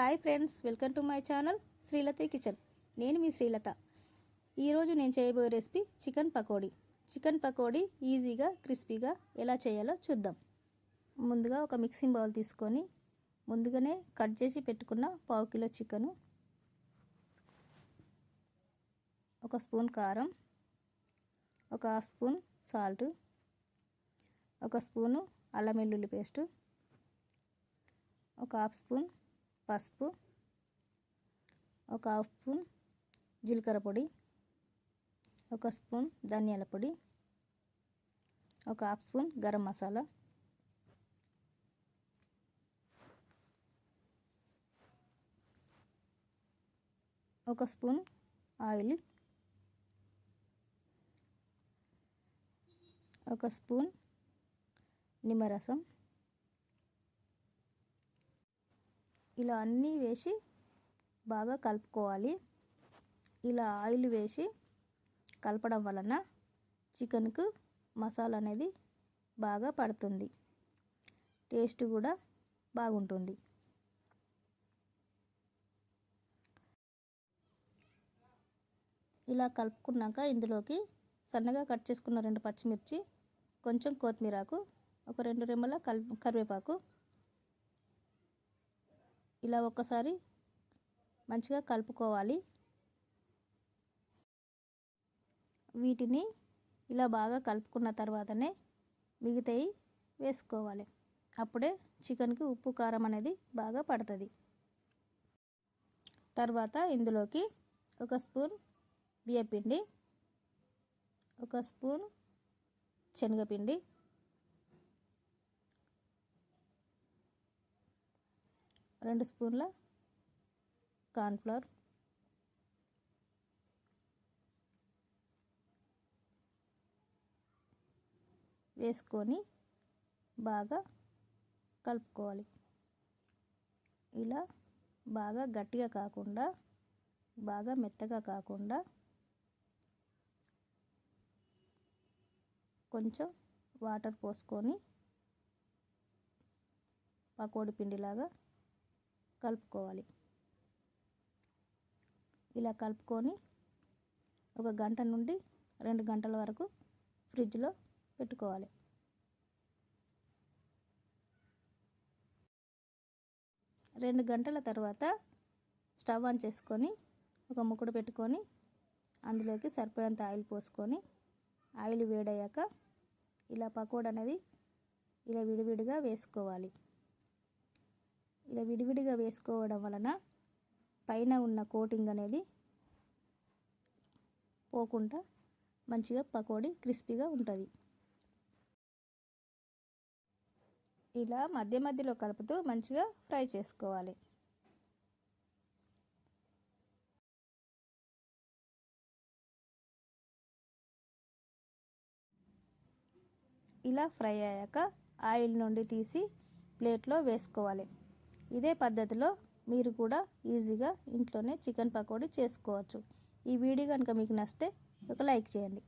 Hi friends welcome to my channel Sreelatha kitchen. నేను మీ శ్రీలత. ఈరోజు నేను చేయబోయే recipe chicken pakodi. Chicken pakodi ఈజీగా క్రిస్పీగా ఎలా చేయాలో చూద్దాం. ముందుగా ఒక మిక్సింగ్ బౌల్ తీసుకొని ముందుగానే కట్ చేసి పెట్టుకున్న పావు కిలో చికెను ఒక స్పూన్ కారం ఒక హాఫ్ స్పూన్ సాల్ట్ ఒక స్పూను అల్లం వెల్లుల్లి పేస్టు ఒక హాఫ్ స్పూన్ పసుపు ఒక హాఫ్ స్పూన్ జీలకర్ర పొడి ఒక స్పూన్ ధనియాల పొడి ఒక హాఫ్ స్పూన్ గరం మసాలా ఒక స్పూన్ ఆయిల్ ఒక స్పూన్ నిమ్మరసం ఇలా అన్నీ వేసి బాగా కలుపుకోవాలి. ఇలా ఆయిల్ వేసి కలపడం వలన చికెన్కు మసాలా అనేది బాగా పడుతుంది. టేస్ట్ కూడా బాగుంటుంది. ఇలా కలుపుకున్నాక ఇందులోకి సన్నగా కట్ చేసుకున్న రెండు పచ్చిమిర్చి కొంచెం కొత్తిమీరాకు ఒక రెండు రెమ్మల కల్ కరివేపాకు ఇలా ఒక్కసారి మంచిగా కలుపుకోవాలి. వీటిని ఇలా బాగా కలుపుకున్న తర్వాతనే మిగతాయి వేసుకోవాలి. అప్పుడే చికెన్కి ఉప్పు కారం అనేది బాగా పడుతుంది. తర్వాత ఇందులోకి ఒక స్పూన్ బియ్యపిండి ఒక స్పూన్ శనగపిండి రెండు స్పూన్ల కార్న్ఫ్లవర్ వేసుకొని బాగా కలుపుకోవాలి. ఇలా బాగా గట్టిగా కాకుండా బాగా మెత్తగా కాకుండా కొంచెం వాటర్ పోసుకొని పకోడి పిండిలాగా కలుపుకోవాలి. ఇలా కలుపుకొని ఒక గంట నుండి రెండు గంటల వరకు ఫ్రిడ్జ్లో పెట్టుకోవాలి. రెండు గంటల తర్వాత స్టవ్ ఆన్ చేసుకొని ఒక ముక్కుడు పెట్టుకొని అందులోకి సరిపోయేంత ఆయిల్ పోసుకొని ఆయిల్ వేడయ్యాక ఇలా పకోడా అనేది ఇలా విడివిడిగా వేసుకోవాలి. ఇలా విడివిడిగా వేసుకోవడం వలన పైన ఉన్న కోటింగ్ అనేది పోకుండా మంచిగా పకోడీ క్రిస్పీగా ఉంటుంది. ఇలా మధ్య మధ్యలో కలుపుతూ మంచిగా ఫ్రై చేసుకోవాలి. ఇలా ఫ్రై అయ్యాక ఆయిల్ నుండి తీసి ప్లేట్లో వేసుకోవాలి. ఇదే పద్ధతిలో మీరు కూడా ఈజీగా ఇంట్లోనే చికెన్ పకోడీ చేసుకోవచ్చు. ఈ వీడియో కనుక మీకు నచ్చితే ఒక లైక్ చేయండి.